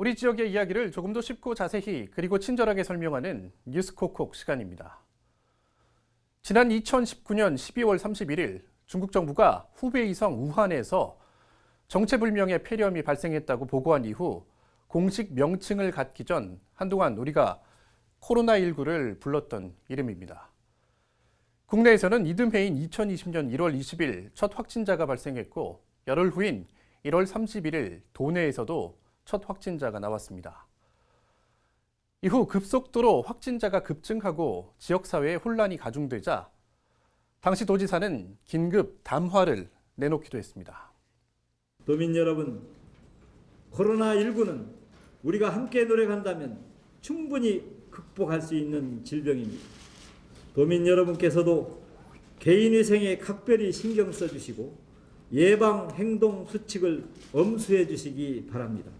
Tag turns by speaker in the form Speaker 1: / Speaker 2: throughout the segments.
Speaker 1: 우리 지역의 이야기를 조금 더 쉽고 자세히 그리고 친절하게 설명하는 뉴스콕콕 시간입니다. 지난 2019년 12월 31일 중국 정부가 후베이성 우한에서 정체불명의 폐렴이 발생했다고 보고한 이후 공식 명칭을 갖기 전 한동안 우리가 코로나19를 불렀던 이름입니다. 국내에서는 이듬해인 2020년 1월 20일 첫 확진자가 발생했고 열흘 후인 1월 31일 도내에서도 첫 확진자가 나왔습니다. 이후 급속도로 확진자가 급증하고 지역사회에 혼란이 가중되자 당시 도지사는 긴급 담화를 내놓기도 했습니다.
Speaker 2: 도민 여러분, 코로나19는 우리가 함께 노력한다면 충분히 극복할 수 있는 질병입니다. 도민 여러분께서도 개인위생에 각별히 신경 써주시고 예방 행동 수칙을 엄수해 주시기 바랍니다.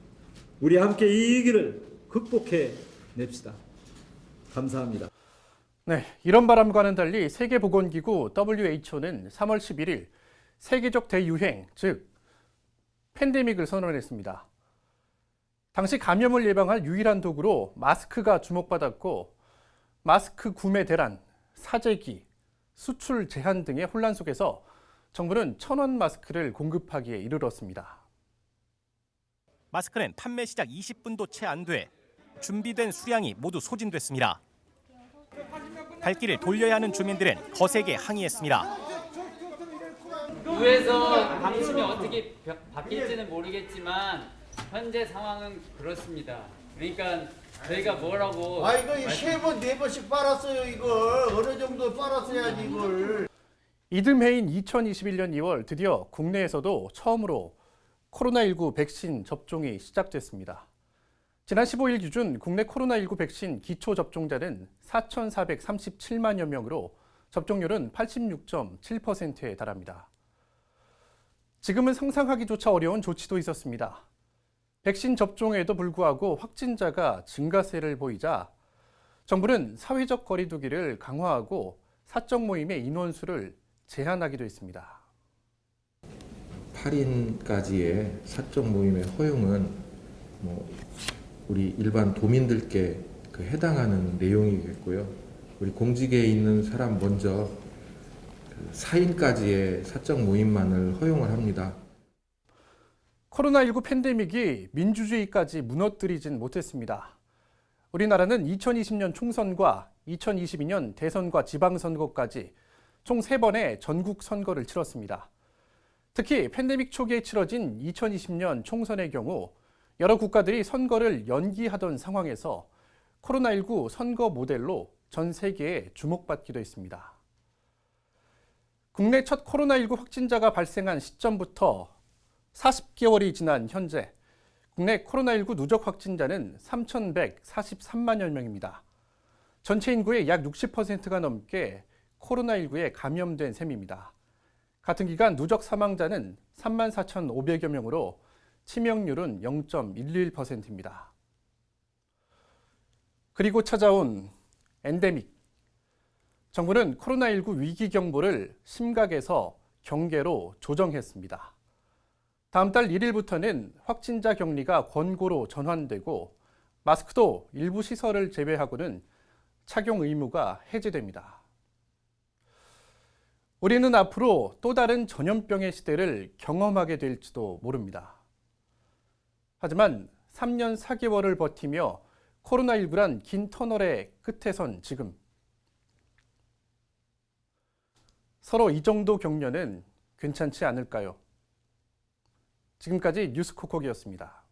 Speaker 2: 우리 함께 이 위기를 극복해 냅시다. 감사합니다.
Speaker 1: 네, 이런 바람과는 달리 세계보건기구 WHO는 3월 11일 세계적 대유행, 즉 팬데믹을 선언했습니다. 당시 감염을 예방할 유일한 도구로 마스크가 주목받았고 마스크 구매 대란, 사재기, 수출 제한 등의 혼란 속에서 정부는 천원 마스크를 공급하기에 이르렀습니다.
Speaker 3: 마스크는 판매 시작 20분도 채 안 돼 준비된 수량이 모두 소진됐습니다. 갈 길을 돌려야 하는 주민들은 거세게 항의했습니다.
Speaker 4: 구에서 방침이 어떻게 벼- 바뀔지는 모르겠지만 현재 상황은 그렇습니다. 그러니까 저희가 뭐라고
Speaker 5: 아 이거 세번 네 번씩 빨았어요 이걸 어느 정도 빨았어야지 이걸
Speaker 1: 이듬해인 2021년 2월 드디어 국내에서도 처음으로 코로나19 백신 접종이 시작됐습니다. 지난 15일 기준 국내 코로나19 백신 기초 접종자는 4,437만여 명으로 접종률은 86.7%에 달합니다. 지금은 상상하기조차 어려운 조치도 있었습니다. 백신 접종에도 불구하고 확진자가 증가세를 보이자 정부는 사회적 거리두기를 강화하고 사적 모임의 인원수를 제한하기도 했습니다.
Speaker 6: 8인까지의 사적 모임의 허용은 뭐 우리 일반 도민들께 그 해당하는 내용이겠고요. 우리 공직에 있는 사람 먼저 그 4인까지의 사적 모임만을 허용을 합니다.
Speaker 1: 코로나19 팬데믹이 민주주의까지 무너뜨리진 못했습니다. 우리나라는 2020년 총선과 2022년 대선과 지방선거까지 총 3번의 전국 선거를 치렀습니다. 특히 팬데믹 초기에 치러진 2020년 총선의 경우 여러 국가들이 선거를 연기하던 상황에서 코로나19 선거 모델로 전 세계에 주목받기도 했습니다. 국내 첫 코로나19 확진자가 발생한 시점부터 40개월이 지난 현재 국내 코로나19 누적 확진자는 3,143만여 명입니다. 전체 인구의 약 60%가 넘게 코로나19에 감염된 셈입니다. 같은 기간 누적 사망자는 3만 4,500여 명으로 치명률은 0.11%입니다. 그리고 찾아온 엔데믹. 정부는 코로나19 위기 경보를 심각에서 경계로 조정했습니다. 다음 달 1일부터는 확진자 격리가 권고로 전환되고 마스크도 일부 시설을 제외하고는 착용 의무가 해제됩니다. 우리는 앞으로 또 다른 전염병의 시대를 경험하게 될지도 모릅니다. 하지만 3년 4개월을 버티며 코로나19란 긴 터널의 끝에 선 지금 서로 이 정도 격려는 괜찮지 않을까요? 지금까지 뉴스코콕이었습니다.